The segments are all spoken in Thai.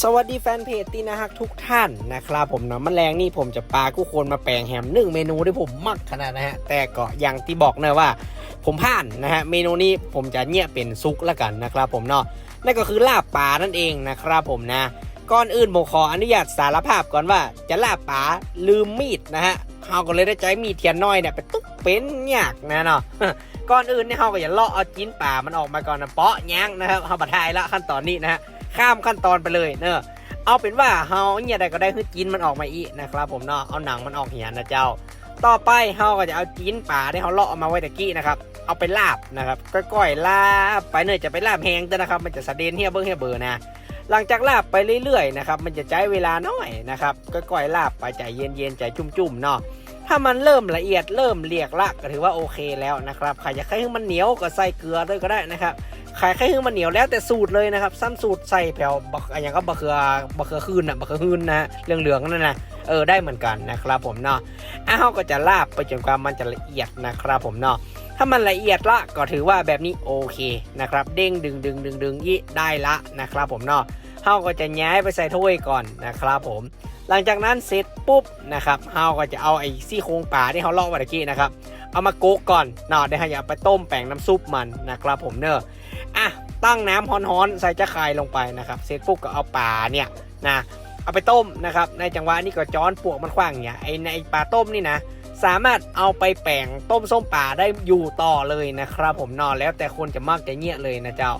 สวัสดีแฟนเพจตีนะฮักทุกท่านนะครับผมนะแมลงนี่ผมจะปลากู้คนมาแปลงแฮมหนึ่งเมนูที่ผมมักขนาดนะฮะแต่ก็อย่างที่บอกนะว่า ผมผ่านนะฮะเมนูนี้ผมจะเนี่ยเป็นซุกละกันนะครับผมเนาะนั่นก็คือลาบปลานั่นเองนะครับผมนะก่อนอื่นผมขออนุญาตสารภาพก่อนว่าจะลาบปลาลืมมีดนะฮะเขาก็เลยได้ใจมีดเทียนน้อยเนี่ยไปตุ๊กเป็นยากนะเนาะก่อนอื่นเนี่ยเขาก็จะเลาะเอาจิ้นป่ามันออกมาก่อนนะเปาะย่างนะครับเขาบัดทายละขั้นตอนนี้นะฮะ ข้ามขั้นตอนไปเลยเนอะเอาเป็นว่าเฮาเนี่ยใดก็ได้คือกินมันออกมาอีกนะครับผมเนาะเอาหนังมันออกเหียนนะเจ้า ต่อไปเฮาก็จะเอาจีนป่าที่เฮาเลาะเอามาไว้ตะกี้นะครับเอาไปลาบนะครับก้อยๆลาบไปเนื่อยจะไปลาบแหงแต่นะครับ มันจะสะเด็นเฮียเบิ้งเฮียเบอร์นะหลังจากลาบไปเรื่อยๆนะครับมันจะใช้เวลาน้อยนะครับก้อยๆลาบไปใจเย็นๆใจจุ่มๆเนาะถ้ามันเริ่มละเอียดเริ่มเรียกละก็ถือว่าโอเคแล้วนะครับใครอยากให้มันเหนียวก็ใส่เกลือด้วยก็ได้นะครับ ใครให้มันเหนียวแล้วแต่สูตรเลยนะครับซ้ำสูตรใส่แผ่วบักอย่างก็บะเขือบะเขือคืนอะบะเขือคืนนะฮะเหลืองๆนั่นนะเออได้เหมือนกันนะครับผมเนาะอ้าวก็จะลาบไปจนกว่ามันจะละเอียดนะครับผมเนาะถ้ามันละเอียดละก็ถือว่าแบบนี้โอเคนะครับเด้งดึงดึงดึงดึงยี่ได้ละนะครับผมเนาะเฮาก็จะย้ายไปใส่ถ้วยก่อนนะครับผม หลังจากนั้นเสร็จปุ๊บนะครับเฮาก็จะเอาไอ้ซี่โครงป่าที่เขาเลอกไว้ตะกี้นะครับเอามาโกกก่อนเนาะเดี๋ยวเราจะไปต้มแป้งน้ำซุปมันนะครับผมเนอะ อะตั้งน้ำฮ้อนๆใส่จะคายลงไปนะครับ เสร็จปุ๊บก็เอาป่าเนี่ยนะเอาไปต้มนะครับ ในจังหวะนี้ก็จ้อนปวกมันขว้างเนี่ยไอในปลาต้มนี่นะสามารถเอาไปแป้งต้มส้มป่าได้อยู่ต่อเลยนะครับ ผมนอนแล้วแต่คนจะมากจะเงี้ยเลยนะเจ้า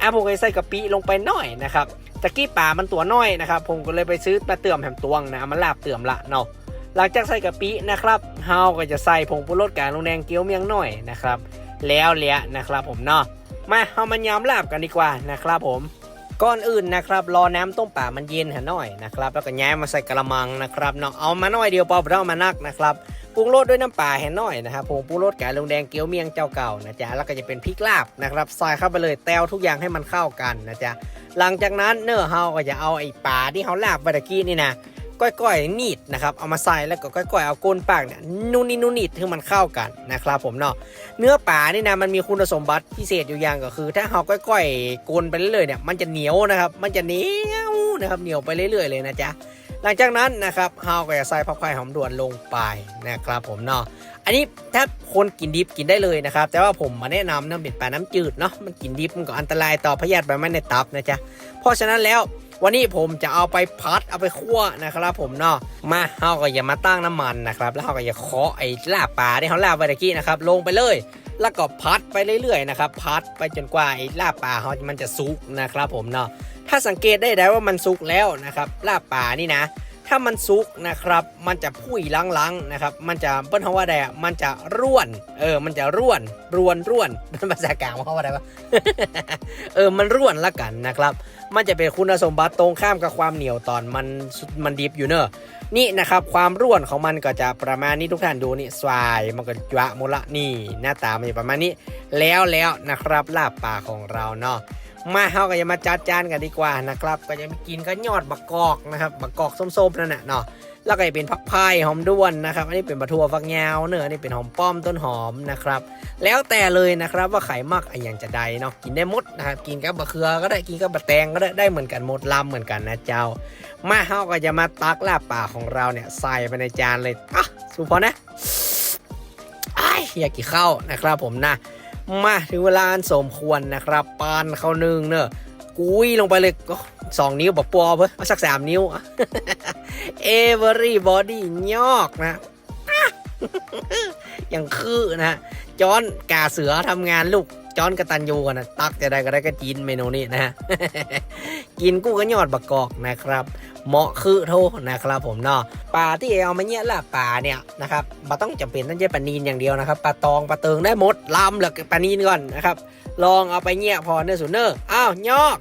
อะผมก็ใส่กะปิลงไปหน่อยนะครับตะกี้ป่ามันตัวน้อยนะครับ ผมก็เลยไปซื้อมาเติมแหมตวงนะเอามาลาบเติมละเนาะหลังจากใส่กะปินะครับเฮาก็จะใส่ผงปรุงรสกากลงแดงเกี๊ยวเมียงหน่อยนะครับ แล้วเละนะครับผมเนาะ มาเฮามายำลาบกันดีกว่านะครับผมก่อนอื่นนะครับรอน้ำต้มป่ามันเย็นหน่อยนะครับแล้วก็ย้ายมาใส่กระมังนะครับเนาะเอามาหน่อยเดียวพอเอามานักนะครับปรุงรสด้วยน้ำปลาแห่หน่อยนะครับผงปรุงรสกาลงแดงเกี๊ยวเมียงเจ้าเก่านะจ๊ะแล้วก็จะเป็นพริกลาบนะครับใส่เข้าไปเลยแตวทุกอย่างให้มันเข้ากันนะจ๊ะหลังจากนั้นเนื้อเฮาก็จะเอาไอ้ปลาที่เขาลาบไปตะกี้นี่นะ ก้อยๆนีดนะครับเอามาใส่แล้วก็ก้อยๆเอาก้นปากเนี่ยนูนนี่นูนนิดให้มันเข้ากันนะครับผมเนาะเนื้อปลานี่นะมันมีคุณสมบัติพิเศษอยู่อย่างก็คือ ถ้าเอาก้อยๆกนไปเรื่อยๆเนี่ยมันจะเหนียวนะครับ มันจะเหนียวนะครับเหนียวไปเรื่อยๆเลยนะจ๊ะหลังจากนั้นนะครับเฮาก็จะใส่ผักไผ่หอมด่วนลงไปนะครับผมเนาะ อันนี้ถ้าคนกินดิบกินได้เลยนะครับ แต่ว่าผมมาแนะนำน้ำเป็นปลาน้ำจืดเนาะมันกินดิบมันก็อันตรายต่อพยาธิใบไม้ในตับนะจ๊ะเพราะฉะนั้นแล้ววันนี้ผมจะเอาไปพัดเอาไปคั่วนะครับ ผมเนาะมาเฮาก็อย่ามาตั้งน้ำมันนะครับ แล้วเฮาก็อย่าเคาะไอ้ลาบปลาที่เขาลาบไว้ตะกี้นะครับ ลงไปเลย แล้วก็พัดไปเรื่อยๆนะครับพัดไปจนกว่าไอ้ลาบปลาเขามันจะสุกนะครับ ผมเนาะถ้าสังเกตได้ได้ว่ามันสุกแล้วนะครับลาบปลานี่นะ ถ้ามันสุกนะครับ มันจะพุ่ยลังๆนะครับ มันจะเปิ้ลเขาว่าไดอะมันจะร่วน เออ มันจะร่วนรวนร่วนภาษากลางเขาว่าไดวะ เออ มันร่วนละกันนะครับ มันจะเป็นคุณสมบัติตรงข้ามกับความเหนียวตอนมัน มันดิบอยู่เนอะนี่นะครับ ความร่วนของมันก็จะประมาณนี้ทุกท่านดูนี่สวาย มันก็จะมดละนี่ หน้าตามันจะประมาณนี้ แล้วแล้วนะครับลาบปลาของเราเนาะ มาเฮาก็จะมาจัดจานกันดีกว่านะครับ ก็จะมากินก็ยอดบักกอกนะครับบักกอกส้มๆนั่นน่ะเนาะแล้วก็จะเป็นผักพายหอมด้วนนะครับ อันนี้เป็นบะทั่วฟักยาวเนื้ออันนี้เป็นหอมป้อมต้นหอมนะครับ แล้วแต่เลยนะครับว่าไข่มักอย่างจะใดเนาะกินได้หมดนะครับกินกับบะเขือก็ได้กินกับบะแตงก็ได้ได้เหมือนกันหมดลำเหมือนกันนะเจ้า มาเฮาก็จะมาตักลาบป่าของเราเนี่ยใส่ไปในจานเลยอะสูพอนะไอ้อยากกินข้าวนะครับผมนะ มาถึงเวลาสมควรนะครับปานเข้าหนึ่งเนอะกุยลงไปเลยก็สองนิ้วบอกปอเพื่อสักสามนิ้วเอะ everybody ยอกนะอย่างคือนะจอนกาเสือทำงานลูกจอนกระตันยูกันนะตักจะได้ก็ได้ก็จีนเมนูนี้นะกินกู้ก็ยอดบักกอกนะครับ เหมาะคือโทนะครับผมเนาะ ปลาที่เอามาเนี่ยล่ะปลาเนี่ยนะครับมาต้องจำเป็นต้องใช้ปลานีนอย่างเดียวนะครับปลาตองปลาเติงได้หมดลำเหลือปลานีนก่อนนะครับลองเอาไปเนี่ยพอเนื้อสุนเนอร์อ้าวยอก